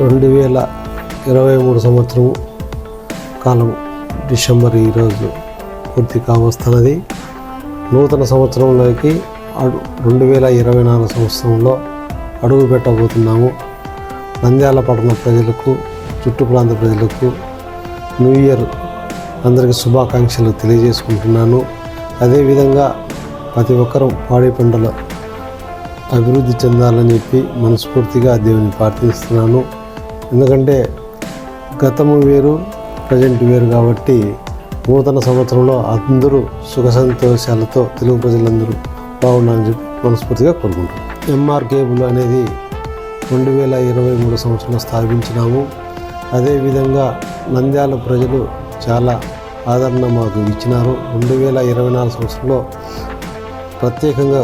రెండు వేల ఇరవై మూడు సంవత్సరం కాలం డిసెంబర్ ఈరోజు పూర్తి కావస్తున్నది. నూతన సంవత్సరంలోకి అడు రెండు వేల ఇరవై నాలుగు సంవత్సరంలో అడుగు పెట్టబోతున్నాము. నంద్యాల పట్టణ ప్రజలకు చుట్టు ప్రాంత ప్రజలకు న్యూ ఇయర్ అందరికీ శుభాకాంక్షలు తెలియజేసుకుంటున్నాను. అదేవిధంగా ప్రతి ఒక్కరూ పాడి పంటలు అభివృద్ధి చెందాలని చెప్పి మనస్ఫూర్తిగా దేవుని ప్రార్థిస్తున్నాను. ఎందుకంటే గతము వేరు ప్రజెంట్ వేరు కాబట్టి నూతన సంవత్సరంలో అందరూ సుఖ సంతోషాలతో తెలుగు ప్రజలందరూ బాగున్నారని చెప్పి మనస్ఫూర్తిగా కోరుకుంటున్నాను ఎంఆర్ కేబుల్ అనేది రెండు వేల ఇరవై మూడు సంవత్సరంలో స్థాపించినాము. అదేవిధంగా నంద్యాల ప్రజలు చాలా ఆదరణ మాకు ఇచ్చినారు. రెండు వేల ఇరవై నాలుగు సంవత్సరంలో ప్రత్యేకంగా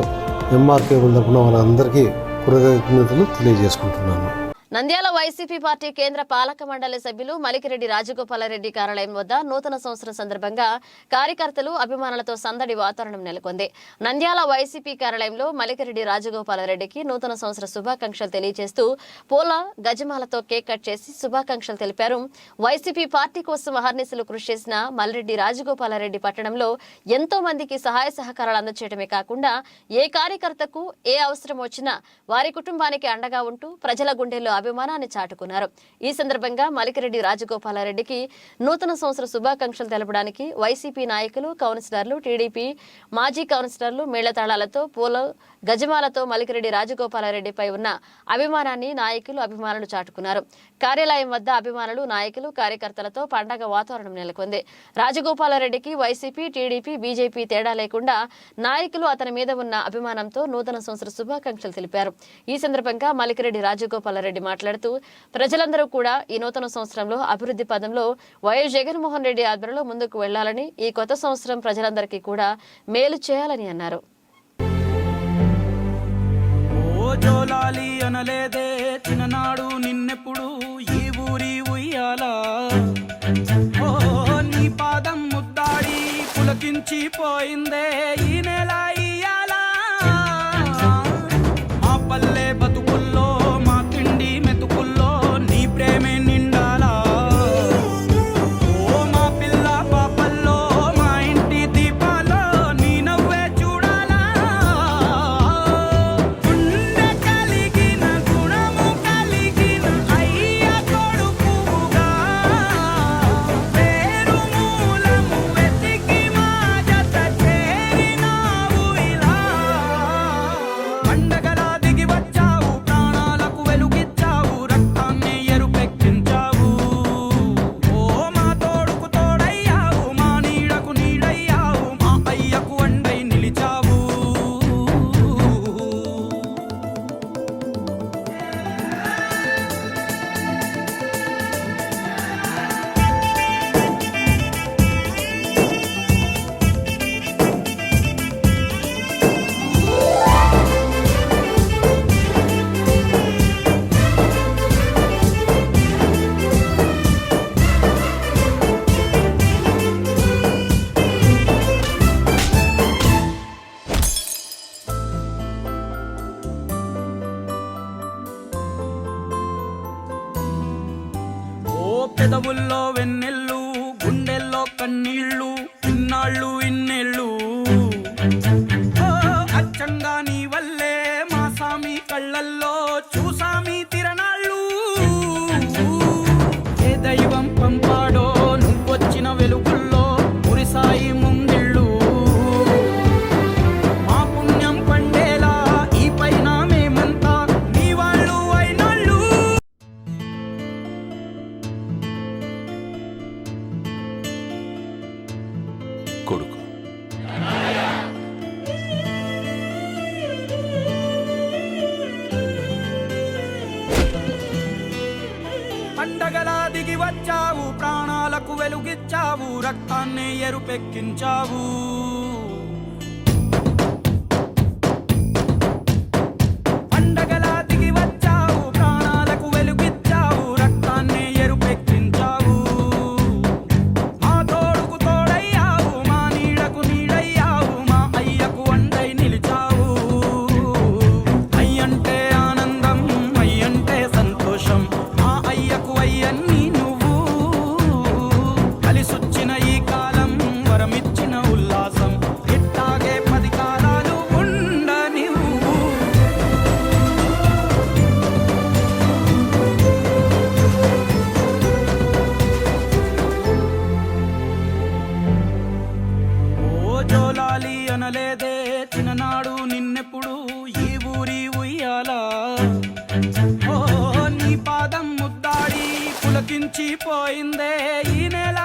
ఎంఆర్ కేబుల్ తరపున వాళ్ళందరికీ కృతజ్ఞతలు తెలియజేసుకుంటున్నాను. నంద్యాల వైసీపీ పార్టీ కేంద్ర పాలక మండలి సభ్యులు మలికిరెడ్డి రాజగోపాలరెడ్డి కార్యాలయం వద్ద నూతన సంవత్సరం సందర్భంగా కార్యకర్తలు అభిమానులతో సందడి వాతావరణం నెలకొంది. నంద్యాల వైసీపీ కార్యాలయంలో మలికిరెడ్డి రాజగోపాలరెడ్డికి నూతన సంవత్సర శుభాకాంక్షలు తెలియజేస్తూ పూల గజమాలతో కేక్ కట్ చేసి శుభాకాంక్షలు తెలిపారు. వైసీపీ పార్టీ కోసం అహర్నిశలు కృషి చేసిన మల్రెడ్డి రాజగోపాలరెడ్డి పట్టణంలో ఎంతో మందికి సహాయ సహకారాలు అందచేయడమే కాకుండా ఏ కార్యకర్తకు ఏ అవసరం వచ్చినా వారి కుటుంబానికి అండగా ఉంటూ ప్రజల గుండెల్లో అభిమానాన్ని చాటుకున్నారు. ఈ సందర్భంగా మలికిరెడ్డి రాజగోపాలారెడ్డికి నూతన సంవత్సర శుభాకాంక్షలు తెలపడానికి వైసీపీ నాయకులు కౌన్సిలర్లు టీడీపీ మాజీ కౌన్సిలర్లు మేళతాళాలతో పూల గజమాలతో మలికిరెడ్డి రాజగోపాలారెడ్డిపై ఉన్న అభిమానాన్ని నాయకులు అభిమానులు చాటుకున్నారు. కార్యాలయం వద్ద అభిమానులు నాయకులు కార్యకర్తలతో పండగ వాతావరణం నెలకొంది. రాజగోపాలారెడ్డికి వైసీపీ టీడీపీ బీజేపీ తేడా లేకుండా నాయకులు అతని మీద ఉన్న అభిమానంతో నూతన సంవత్సర శుభాకాంక్షలు తెలిపారు. ఈ సందర్భంగా మలికిరెడ్డి రాజగోపాలారెడ్డి మాట్లాడుతూ ప్రజలందరూ కూడా ఈ నూతన సంవత్సరంలో అభివృద్ధి పదంలో వైఎస్ జగన్మోహన్ రెడ్డి ఆధ్వర్యంలో ముందుకు వెళ్ళాలని ఈ కొత్త సంవత్సరం ప్రజలందరికీ కూడా మేలు చేయాలని అన్నారు. జోలాలి అనలేదే చిన్ననాడు నిన్నెప్పుడు ఈ ఊరి ఓ నీ పాదం ముద్దాడి పులకించి పోయిందే ఈ నెల పెదవుల్లో వెన్నెల్లు ప్రాణాలకు వెలుగిచ్చావు రక్తాన్ని ఎరుపెక్కించావు మించిపోయిందే ఈ నెల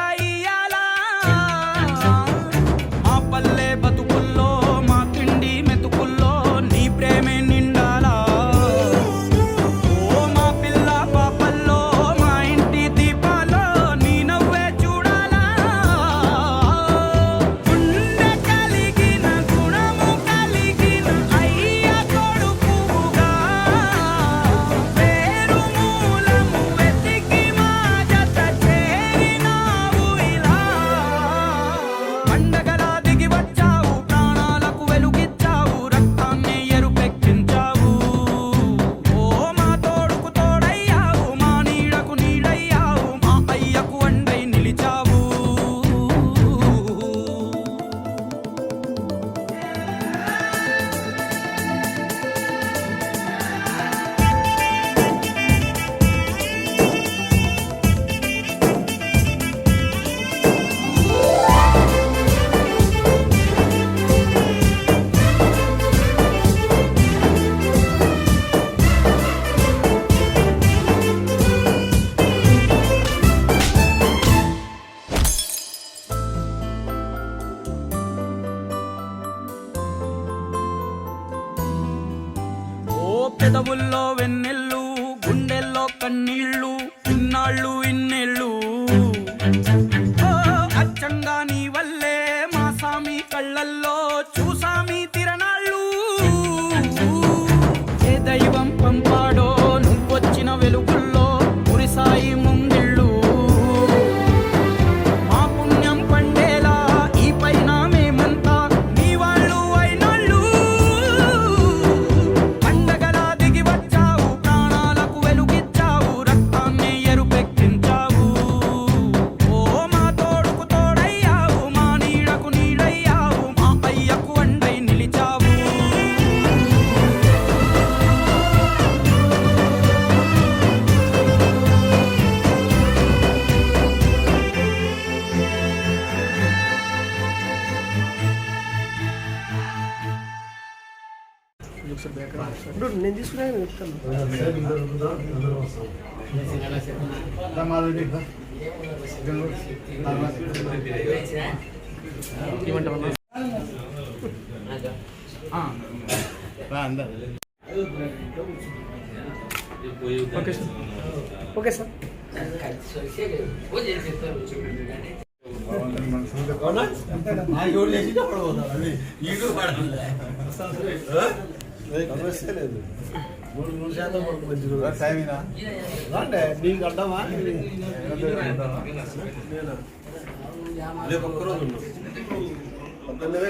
పెదవుల్లో వెన్నెళ్ళు గుండెల్లో కన్నీళ్ళు ఇన్నాళ్ళు ఇన్నేళ్ళు. అచ్చంగా నీ వల్లే మా సామి కళ్ళల్లో చూసామి తిరణాళ్ళు. ఏ దైవం పంపాడో నేను తీసుకున్నా చెప్తాను. Okay sir. సమస్య లేదు మూడు మూడు శాతం మనకు మంచిగా రండి నీకు అడ్డమా రేపు ఒక్కరోజు ఉన్నాం పొద్దున్నవే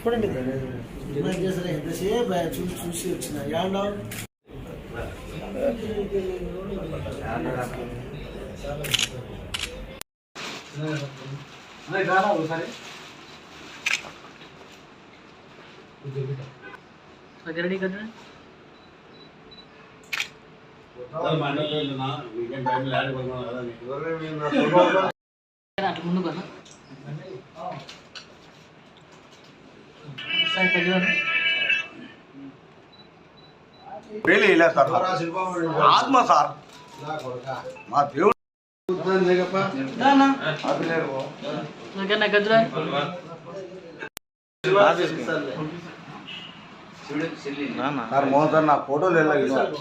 అందరి దగ్గర అండి చూడండి చూసి చూసి వచ్చిన యాండా పెళ్ళి ఇలా సార్ ఆత్మ సార్ మా దేవుడు సార్ మోహన్ సార్ నా ఫోటోలు వెళ్ళాలి సార్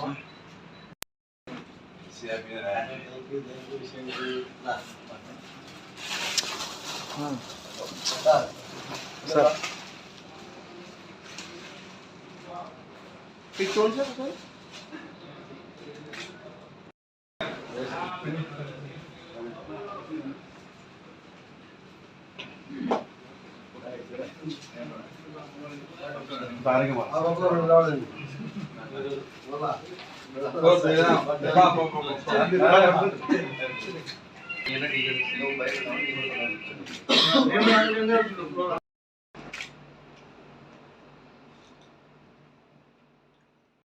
ఆ ఒక్క రెండు రావాలండి. మళ్ళా.